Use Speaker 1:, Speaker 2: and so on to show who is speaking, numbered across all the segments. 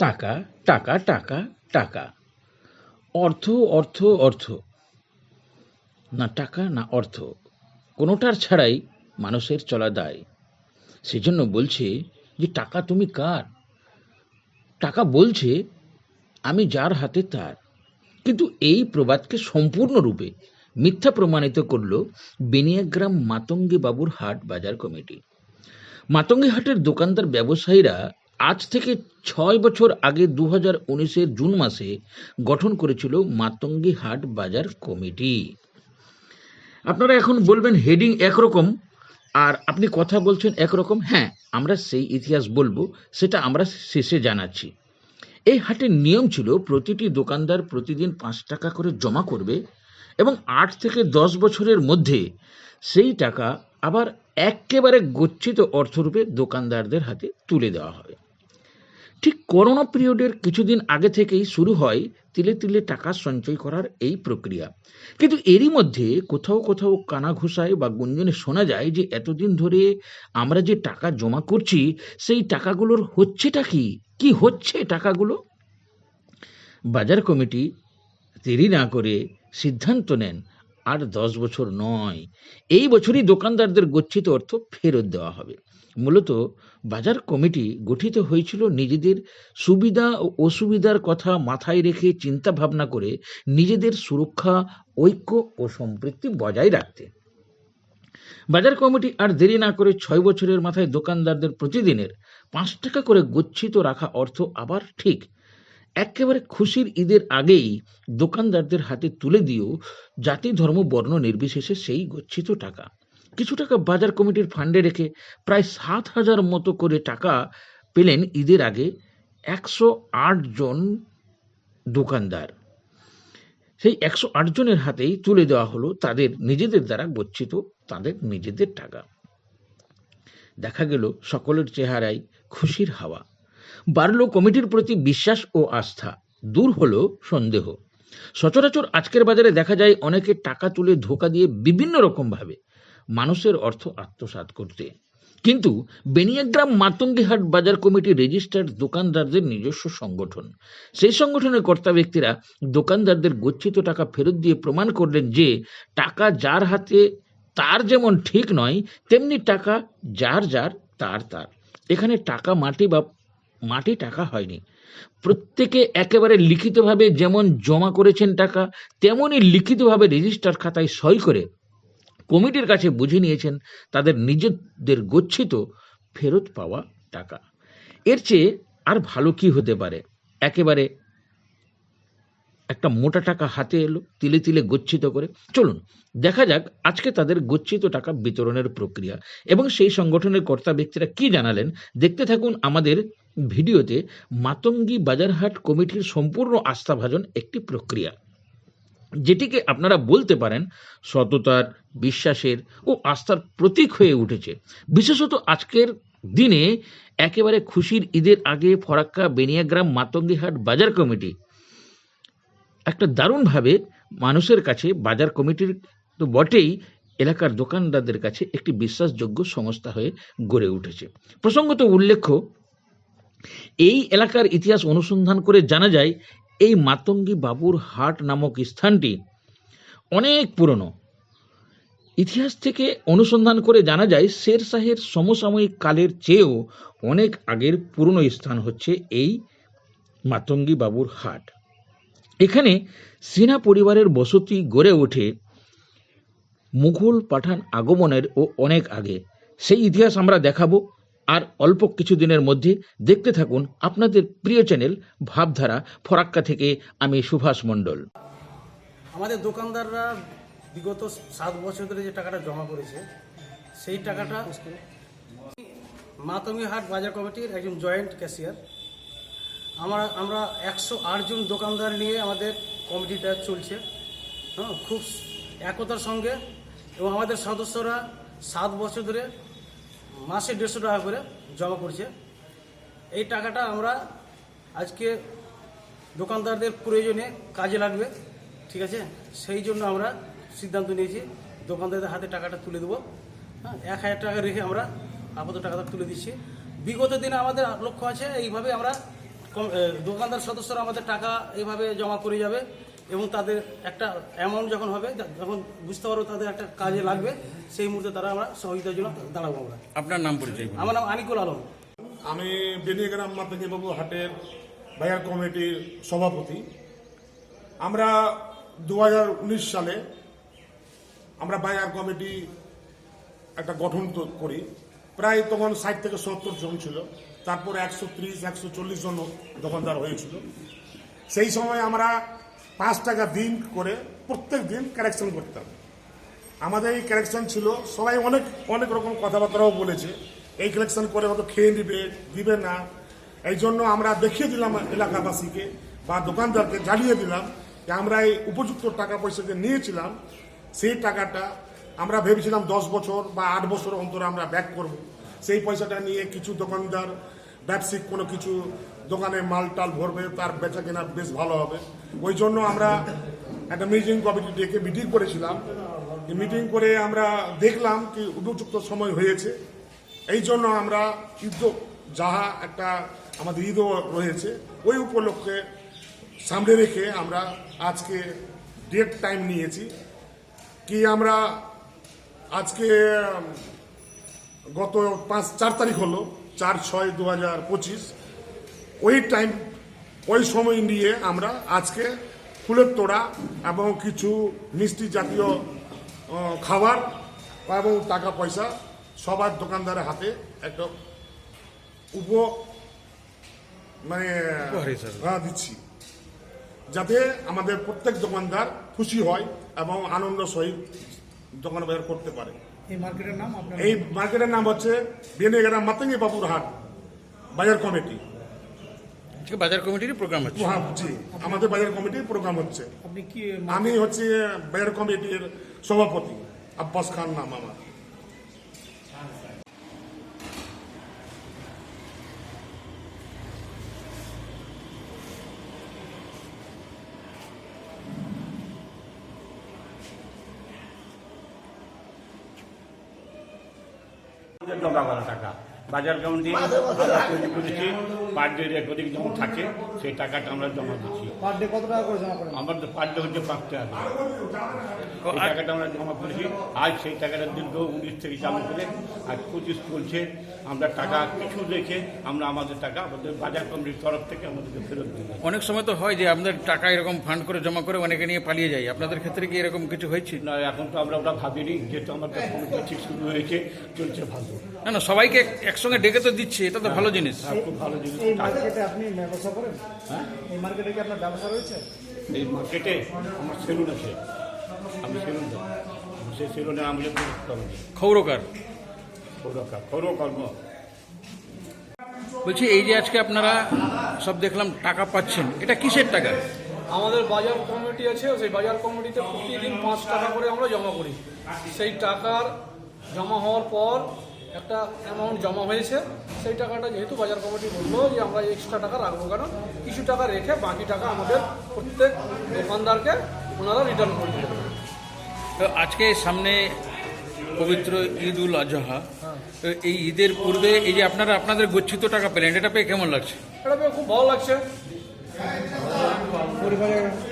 Speaker 1: টাকা টাকা টাকা টাকা। অর্থ অর্থ অর্থ। না টাকা, না অর্থ। কোনোটার ছাড়াই মানুষের চলা দায়। সেজন্য বলছে যে, টাকা তুমি কার? টাকা বলছে, আমি যার হাতে তার। কিন্তু এই প্রবাদকে সম্পূর্ণরূপে মিথ্যা প্রমাণিত করল বেনিয়াগ্রাম মাতঙ্গী বাবুর হাট বাজার কমিটি। মাতঙ্গী হাটের দোকানদার ব্যবসায়ীরা আজ থেকে ছয় বছর আগে দু হাজার উনিশের জুন মাসে গঠন করেছিল মাতঙ্গী হাট বাজার কমিটি। আপনারা এখন বলবেন হেডিং একরকম, আর আপনি কথা বলছেন একরকম হ্যাঁ আমরা সেই ইতিহাস বলব, সেটা আমরা শেষে জানাচ্ছি। এই হাটের নিয়ম ছিল প্রতিটি দোকানদার প্রতিদিন পাঁচ টাকা করে জমা করবে এবং আট থেকে দশ বছরের মধ্যে সেই টাকা আবার একেবারে গচ্ছিত অর্থরূপে দোকানদারদের হাতে তুলে দেওয়া হবে। ঠিক করোনা পিরিয়ডের কিছুদিন আগে থেকেই শুরু হয় তিলে তিলে টাকা সঞ্চয় করার এই প্রক্রিয়া। কিন্তু এরই মধ্যে কোথাও কোথাও কানা ঘুষায় বা গুঞ্জনে শোনা যায় যে এতদিন ধরে আমরা যে টাকা জমা করছি, সেই টাকাগুলোর হচ্ছেটা কি? কি হচ্ছে টাকাগুলো? বাজার কমিটি দেরি না করে সিদ্ধান্ত নেন, আর দশ বছর নয়। এই বছরই দোকানদারদের গচ্ছিত অর্থ ফেরত দেওয়া হবে। মূলত বাজার কমিটি গঠিত হয়েছিল নিজেদের সুবিধা ও অসুবিধার কথা মাথায় রেখে চিন্তা ভাবনা করে নিজেদের সুরক্ষা, ঐক্য ও সম্পৃক্তি বজায় রাখতে। বাজার কমিটি আর দেরি না করে ছয় বছরের মাথায় দোকানদারদের প্রতিদিনের পাঁচ টাকা করে গচ্ছিত রাখা অর্থ আবার ঠিক একেবারে খুশির ঈদের আগেই দোকানদারদের হাতে তুলে দিয়েও জাতি ধর্ম বর্ণ নির্বিশেষে সেই গচ্ছিত টাকা। কিছু টাকা বাজার কমিটির ফান্ডে রেখে প্রায় সাত হাজার মতো করে টাকা পেলেন ঈদের আগে একশো আট জন দোকানদার। সেই একশো আট জনের হাতেই তুলে দেওয়া হলো তাদের নিজেদের দ্বারা গচ্ছিত তাদের নিজেদের টাকা। দেখা গেল সকলের চেহারায় খুশির হাওয়া। বাড়ল কমিটির প্রতি বিশ্বাস ও আস্থা। দূর হলো সন্দেহ। সচরাচর আজকের বাজারে দেখা যায় অনেকে টাকা তুলে ধোকা দিয়ে বিভিন্ন রকমভাবে মানুষের অর্থ আত্মসাৎ করতে। কিন্তু বেনিয়াগ্রাম মাতঙ্গিহাট বাজার কমিটি রেজিস্টার্ড দোকানদারদের নিজস্ব সংগঠন। সেই সংগঠনের কর্তা ব্যক্তিরা দোকানদারদের গচ্ছিত টাকা ফেরত দিয়ে প্রমাণ করলেন যে, টাকা যার হাতে তার যেমন ঠিক নয়, তেমনি টাকা যার যার তার তার। এখানে টাকা মাটি বা মাটি টাকা হয়নি। প্রত্যেকে একেবারে লিখিতভাবে যেমন জমা করেছেন টাকা তেমনই লিখিতভাবে রেজিস্টার খাতায় সই করে কমিটির কাছে বুঝে নিয়েছেন তাদের নিজেদের গচ্ছিত ফেরত পাওয়া টাকা। এর চেয়ে আর ভালো কি হতে পারে? একেবারে একটা মোটা টাকা হাতে এলো, তিলে তিলে গচ্ছিত করে। চলুন, দেখা যাক আজকে তাদের গচ্ছিত টাকা বিতরণের প্রক্রিয়া এবং সেই সংগঠনের কর্তা ব্যক্তিরা কি জানালেন। দেখতে থাকুন আমাদের ভিডিওতে মাতঙ্গী বাজারহাট কমিটির সম্পূর্ণ আস্থাভাজন একটি প্রক্রিয়া। যেটিকে আপনারা বলতে পারেন সততার, বিশ্বাসের ও আস্থার প্রতীক হয়ে উঠেছে। বিশেষত আজকের দিনে একেবারে খুশির ঈদের আগে ফরাক্কা বেনিয়াগ্রাম মাতঙ্গিহাট বাজার কমিটি একটা দারুণভাবে মানুষের কাছে, বাজার কমিটির তো বটেই, এলাকার দোকানদারদের কাছে একটি বিশ্বাসযোগ্য সংস্থা হয়ে গড়ে উঠেছে। প্রসঙ্গত উল্লেখ্য, এই এলাকার ইতিহাস অনুসন্ধান করে জানা যায় এই মাতঙ্গী বাবুর হাট নামক স্থানটি অনেক পুরনো। ইতিহাস থেকে অনুসন্ধান করে জানা যায় শের শাহের সমসাময়িক কালের চেয়েও অনেক আগের পুরনো স্থান হচ্ছে এই মাতঙ্গী বাবুর হাট। এখানে সিনা পরিবারের বসতি গড়ে ওঠে মুঘল পাঠান আগমনের ও অনেক আগে। সেই ইতিহাস আমরা দেখাবো। আর অল্প কিছুদিনের মধ্যে দেখতে থাকুন আপনাদের প্রিয় চ্যানেল ভাবধারা ফরাক্কা থেকে আমি সুভাষ মণ্ডল।
Speaker 2: আমাদের দোকানদাররা বিগত সাত বছর ধরে যে টাকাটা জমা করেছে, সেই টাকাটা মাতঙ্গি হাট বাজার কমিটির একজন জয়েন্ট ক্যাশিয়ার। আমরা আমরা একশো জন দোকানদার নিয়ে আমাদের কমিটিটা চলছে। হ্যাঁ খুব একতার সঙ্গে এবং আমাদের সদস্যরা সাত বছর ধরে মাসে দেড়শো টাকা করে জমা করছে এই টাকাটা আমরা আজকে দোকানদারদের প্রয়োজনে কাজে লাগবে, ঠিক আছে? সেই জন্য আমরা সিদ্ধান্ত নিয়েছি, দোকানদারদের হাতে টাকাটা তুলে দেবো। হ্যাঁ এক হাজার টাকা রেখে আমরা আপাতত টাকাটা তুলে দিচ্ছি। বিগত দিনে আমাদের লক্ষ্য আছে, এইভাবে আমরা দোকানদার সদস্যরা আমাদের টাকা এইভাবে জমা করে যাবে। এবং তাদের একটা অ্যামাউন্ট যখন হবে যখন বুঝতে পারব তাদের একটা কাজে লাগবে সেই মুহূর্তে তারা আমরা সহযোগিতার জন্য দাঁড়াবো আমরা।
Speaker 1: আপনার নাম পরিচয়
Speaker 2: আমার নাম আনিকুল আলম।
Speaker 3: আমি বেনিয়াগ্রাম মাতাঙ্গিবাবু হাটের বায়ার কমিটির সভাপতি। আমরা দু হাজার উনিশ সালে আমরা বায়ার কমিটি একটা গঠন করি। প্রায় তখন ষাট থেকে সত্তর জন ছিল। তারপরে একশো ত্রিশ একশো চল্লিশ জন দোকানদার হয়েছিল। সেই সময় আমরা পাঁচ টাকা দিন করে প্রত্যেক দিন কারেকশন করতাম আমাদের এই কালেকশন ছিল, সবাই অনেক অনেক রকম কথাবার্তাও বলেছে। এই কালেকশন করে হয়তো খেয়ে নিবে, দিবে না। এই জন্য আমরা দেখিয়ে দিলাম এলাকাবাসীকে বা দোকানদারকে, জানিয়ে দিলাম যে আমরা এই উপযুক্ত টাকা পয়সা যে নিয়েছিলাম, সেই টাকাটা আমরা ভেবেছিলাম দশ বছর বা আট বছর অন্তর আমরা ব্যাক করব। সেই পয়সাটা নিয়ে কিছু দোকানদার, ব্যবসায়িক কোনো কিছু দোকানে মাল টাল ভরবে, তার বেচা কেনা বেশ ভালো হবে। ওই জন্য আমরা একটা মিটিং কমিটি ডেকে মিটিং করেছিলাম। মিটিং করে আমরা দেখলাম কি উপযুক্ত সময় হয়েছে। এই জন্য আমরা ঈদ যাহা একটা আমাদের ঈদও রয়েছে। ওই উপলক্ষে সামনে রেখে আমরা আজকে ডেট টাইম নিয়েছি। কি আমরা আজকে গত পাঁচ, চার তারিখ হলো, চার, ছয় দু হাজার পঁচিশ। ওই টাইম ওই সময় নিয়ে আমরা আজকে ফুলের তোড়া এবং কিছু মিষ্টি জাতীয় খাবার এবং টাকা পয়সা সবার দোকানদারের হাতে একটা উপ মানে। হ্যাঁ, দিচ্ছি। যাতে আমাদের প্রত্যেক দোকানদার খুশি হয় এবং আনন্দ সহিত দোকান বাজার করতে পারে।
Speaker 2: এই মার্কেটের নাম আপনার
Speaker 3: এই মার্কেটের নাম হচ্ছে বেনেগেরা মাতঙ্গি বাবুর হাট বাজার কমিটি।
Speaker 1: বাজার কমিটির প্রোগ্রাম হচ্ছে।
Speaker 3: হ্যাঁ জি আমাদের বাজার কমিটির প্রোগ্রাম হচ্ছে।
Speaker 2: আপনি কি
Speaker 3: আমি হচ্ছে বাজার কমিটির সভাপতি আব্বাস খান নাম আমার।
Speaker 4: টাকা বাজার কমিটি আমরা তৈরি করেছি পার ডে রেকর্ডিং যখন থাকে সেই টাকাটা আমরা জমা দিচ্ছি।
Speaker 2: পার ডে কত টাকা করে জমা করেন
Speaker 4: আমাদের পার ডে হচ্ছে পাঁচ টাকা। এই টাকাটা আমরা জমা করেছি। আজ সেই টাকাটা দীর্ঘ উনিশ থেকে চালু করে আজ পঁচিশ চলছে। আমরা টাকা কিছু রেখে আমরা আমাদের টাকা আমাদের বাজার কমিটির তরফ থেকে আমাদেরকে ফেরত দিই।
Speaker 1: অনেক সময় তো হয় যে আপনাদের টাকা এরকম ফান্ড করে জমা করে অনেকে নিয়ে পালিয়ে যায়। আপনাদের ক্ষেত্রে কি এরকম কিছু হয়েছে?
Speaker 4: না এখন তো আমরা ওটা ভাবিনি। যেহেতু আমার ঠিক শুরু হয়েছে চলছে ভালো।
Speaker 1: না না সবাইকে একসঙ্গে ডেকে তো দিচ্ছে এটা তো ভালো জিনিস।
Speaker 4: আর খুব ভালো জিনিস।
Speaker 2: এই মার্কেটে আপনি ব্যবসা করেন?
Speaker 4: হ্যাঁ?
Speaker 2: এই মার্কেটে কি আপনার ব্যবসা রয়েছে?
Speaker 4: এই মার্কেটে আমার সেলুন আছে। আমি সেলুন। সেই সেলুনে আমি কর্মী
Speaker 1: খৌরকার।
Speaker 4: সৌরকার
Speaker 1: বলছি এই যে আজকে আপনারা সব দেখলাম টাকা পাচ্ছেন এটা কিসের টাকা?
Speaker 5: আমাদের বাজার কমিটি আছে সেই বাজার কমিটিতে প্রতিদিন পাঁচ টাকা করে আমরা জমা করি। সেই টাকার জমা হওয়ার পর একটা অ্যামাউন্ট জমা হয়েছে সেই টাকাটা যেহেতু বাজার কমিটি বলল যে আমরা এক্সট্রা টাকা রাখব কেন কিছু টাকা রেখে বাকি টাকা আমাদের প্রত্যেক দোকানদারকে ওনারা রিটার্ন করে দেবেন
Speaker 1: তো আজকে সামনে পবিত্র ঈদ উল আজহা তো এই ঈদের পূর্বে এই যে আপনারা আপনাদের গচ্ছিত টাকা পেলেন এটা পেয়ে কেমন লাগছে?
Speaker 5: এটা পেয়ে খুব ভালো লাগছে।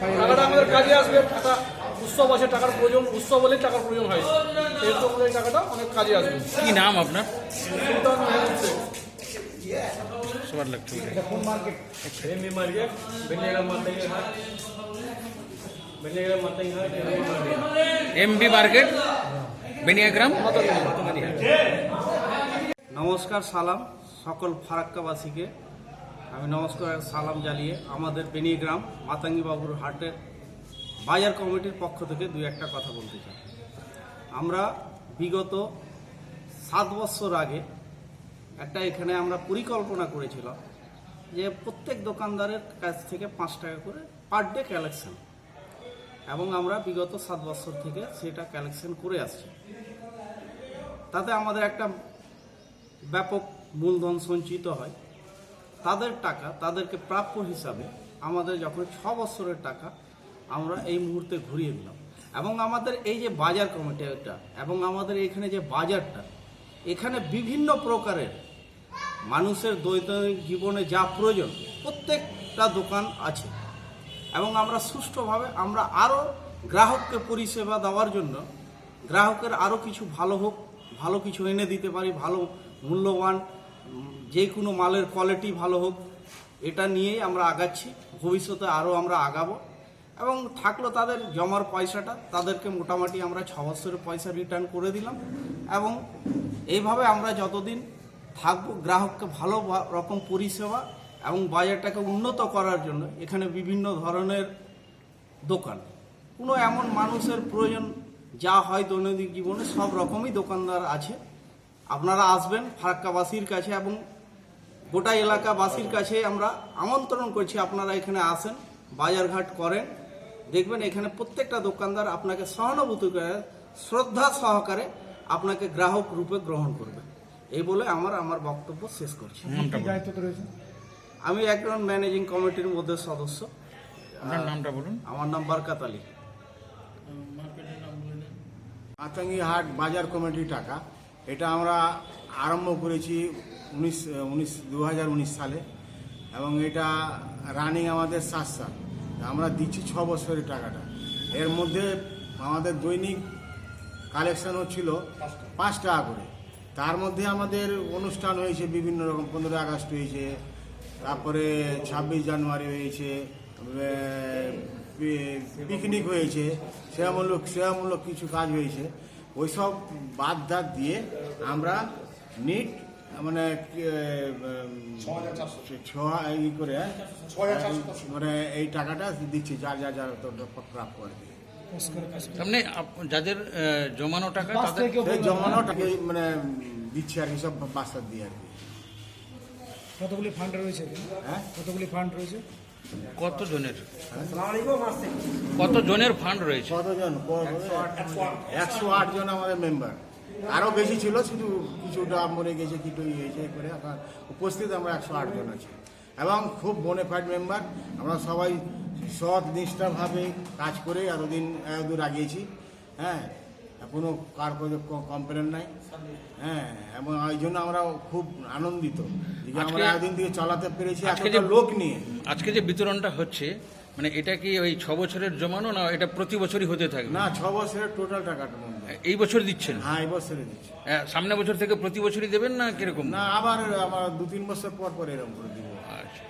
Speaker 5: টাকাটা আমাদের কাজে আসবে টাকা উৎসব আছে টাকার প্রয়োজন উৎসব হলে টাকার প্রয়োজন হয়। সেহেতু আমাদের এই টাকাটা অনেক কাজে আসবে।
Speaker 1: কি নাম আপনার?
Speaker 5: সুলতান মেহমুদ শেখ।
Speaker 1: সবার লাগছে
Speaker 5: MB market Beniagram Matangi Beniagram Matangi MB market
Speaker 1: MB market Beniagram
Speaker 6: নমস্কার সালাম সকল ফারাক্কাবাসীকে। আমি নমস্কার সালাম জ্বালিয়ে আমাদের বেনিগ্রাম মাতাঙ্গি বাবুর হাটের বাজার কমিটির পক্ষ থেকে দুই একটা কথা বলতে চাই। আমরা বিগত সাত বছর আগে একটা এখানে আমরা পরিকল্পনা করেছিলাম যে প্রত্যেক দোকানদারের কাছ থেকে পাঁচ টাকা করে পার ডে কালেকশন এবং আমরা বিগত সাত বছর থেকে সেটা কালেকশন করে আসছি। তাতে আমাদের একটা ব্যাপক মূলধন সঞ্চিত হয়। তাদের টাকা, তাদেরকে প্রাপ্য হিসাবে আমাদের যখন ছ বছরের টাকা আমরা এই মুহূর্তে ঘুরিয়ে দিলাম। এবং আমাদের এই যে বাজার কমিটি কমিটিটা এবং আমাদের এখানে যে বাজারটা, এখানে বিভিন্ন প্রকারের মানুষের দৈনন্দিন জীবনে যা প্রয়োজন প্রত্যেকটা দোকান আছে। এবং আমরা সুষ্ঠুভাবে আমরা আরও গ্রাহককে পরিষেবা দেওয়ার জন্য গ্রাহকের আরও কিছু ভালো হোক, ভালো কিছু এনে দিতে পারি, ভালো মূল্যবান যে কোনো মালের কোয়ালিটি ভালো হোক, এটা নিয়েই আমরা আগাচ্ছি। ভবিষ্যতে আরও আমরা আগাবো। এবং থাকল তাদের জমার পয়সাটা, তাদেরকে মোটামুটি আমরা ছ বছরের পয়সা রিটার্ন করে দিলাম এবং এইভাবে আমরা যতদিন থাকব, গ্রাহককে ভালো রকম পরিষেবা এবং বাজারটাকে উন্নত করার জন্য এখানে বিভিন্ন ধরনের দোকান। কোনো এমন মানুষের প্রয়োজন যা হয় দৈনন্দিন জীবনে, সব রকমই দোকানদার আছে। আপনারা আসবেন ফারাক্কাবাসীর কাছে এবং গোটা এলাকাবাসীর কাছে আমরা আমন্ত্রণ করছি, আপনারা এখানে আসেন, বাজারঘাট করেন। দেখবেন এখানে প্রত্যেকটা দোকানদার আপনাকে সহানুভূতি করে শ্রদ্ধা সহকারে আপনাকে গ্রাহক রূপে গ্রহণ করবে। এই বলে আমার আমার বক্তব্য শেষ করছি। আমি একজন ম্যানেজিং কমিটির মধ্যে সদস্য।
Speaker 1: আপনার নামটা বলুন।
Speaker 6: আমার নাম বারকাত আলী।
Speaker 7: আতঙ্গি হাট বাজার কমিটি টাকা। এটা আমরা আরম্ভ করেছি উনিশ উনিশ দু হাজার উনিশ সালে। এবং এটা রানিং আমাদের সাত সাল। আমরা দিচ্ছি ছ বছরের টাকাটা। এর মধ্যে আমাদের দৈনিক কালেকশন হচ্ছিল পাঁচ টাকা করে। তার মধ্যে আমাদের অনুষ্ঠান হয়েছে বিভিন্ন রকম পনেরোই আগস্ট হয়েছে তারপরে ছাব্বিশ জানুয়ারি হয়েছে পিকনিক হয়েছে সেবামূলক সেবামূলক কিছু কাজ হয়েছে। ওইসব বাদ দিয়ে আমরা নিট মানে ছ ই করে মানে এই টাকাটা দিচ্ছি যার যার যার প্রাপ্য আর কি
Speaker 1: সামনে যাদের জমানো টাকা তাদের
Speaker 7: সেই জমানো টাকা মানে দিচ্ছি আর কি সব বাস্তার দিয়ে আর কি।
Speaker 8: কতগুলি ফান্ড রয়েছে?
Speaker 7: হ্যাঁ?
Speaker 8: কতগুলি ফান্ড রয়েছে?
Speaker 1: কত জনের কত জনের ফান্ড রয়েছে?
Speaker 7: কতজন? একশো আট জন আমাদের মেম্বার আরও বেশি ছিল শুধু কিছুটা মরে গেছে কিছু ইয়ে হয়েছে করে উপস্থিত আমরা একশো আট জন আছি। এবং খুব বোনেফাইড মেম্বার আমরা সবাই সৎ নিষ্ঠাভাবে কাজ করে এতদিন এতদূর আগিয়েছি। হ্যাঁ কোনো কার কোনো কমপ্লেন নাই। হ্যাঁ এবং ওই জন্য আমরা খুব আনন্দিত যে আমরা এতদিন থেকে চালাতে পেরেছি লোক নিয়ে।
Speaker 1: আজকে যে বিতরণটা হচ্ছে মানে এটা কি ওই ছ বছরের জমানো না এটা প্রতি বছরই হতে থাকবে
Speaker 7: না ছ বছরের টোটাল টাকাটা
Speaker 1: এই বছর দিচ্ছেন?
Speaker 7: হ্যাঁ এই বছরে দিচ্ছি।
Speaker 1: আহ, সামনে বছর থেকে প্রতি বছরই দেবেন না কীরকম?
Speaker 7: না আবার আমার দু তিন বছর পর পর এরকম করে দিব।
Speaker 1: আচ্ছা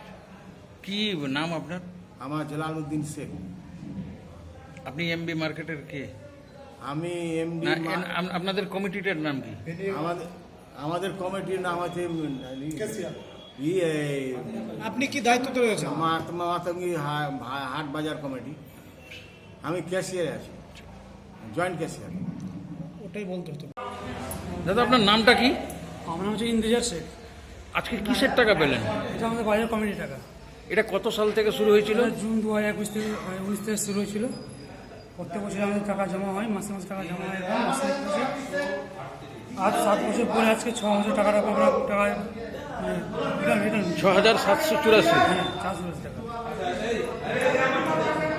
Speaker 1: কি নাম আপনার?
Speaker 7: আমার জালালউদ্দিন শেখ।
Speaker 1: আপনি এমবি মার্কেটের কে?
Speaker 7: আমি এমডি
Speaker 1: না আপনাদের কমিটিটার নাম কি?
Speaker 7: আমাদের আমাদের কমিটির নাম আছে ইয়ে।
Speaker 8: আপনি কি দায়িত্বতে রয়েছেন
Speaker 7: মহাত্মা মাতঙ্গি হাট বাজার কমিটি। আমি ক্যাশিয়ার আছি। জয়েন্ট ক্যাশিয়ার
Speaker 8: ওটাই বলতে হতো।
Speaker 1: দাদা আপনার নামটা কি?
Speaker 9: আমার নাম হচ্ছে ইন্দ্রজার শেখ।
Speaker 1: আজকে কিসের টাকা পেলেন?
Speaker 9: এটা আমাদের বাজার কমিটি টাকা।
Speaker 1: এটা কত সাল থেকে শুরু হয়েছিল?
Speaker 9: জুন দু হাজার একুশ থেকে উনিশ থেকে শুরু হয়েছিল। প্রত্যেক বছর আমাদের টাকা জমা হয় মাসে মাসে টাকা জমা হয় মাসে আজ সাত বছর পরে আজকে ছ বছর টাকাটা আমরা টাকা
Speaker 1: ছ হাজার সাতশো চুরাশি।
Speaker 9: হ্যাঁ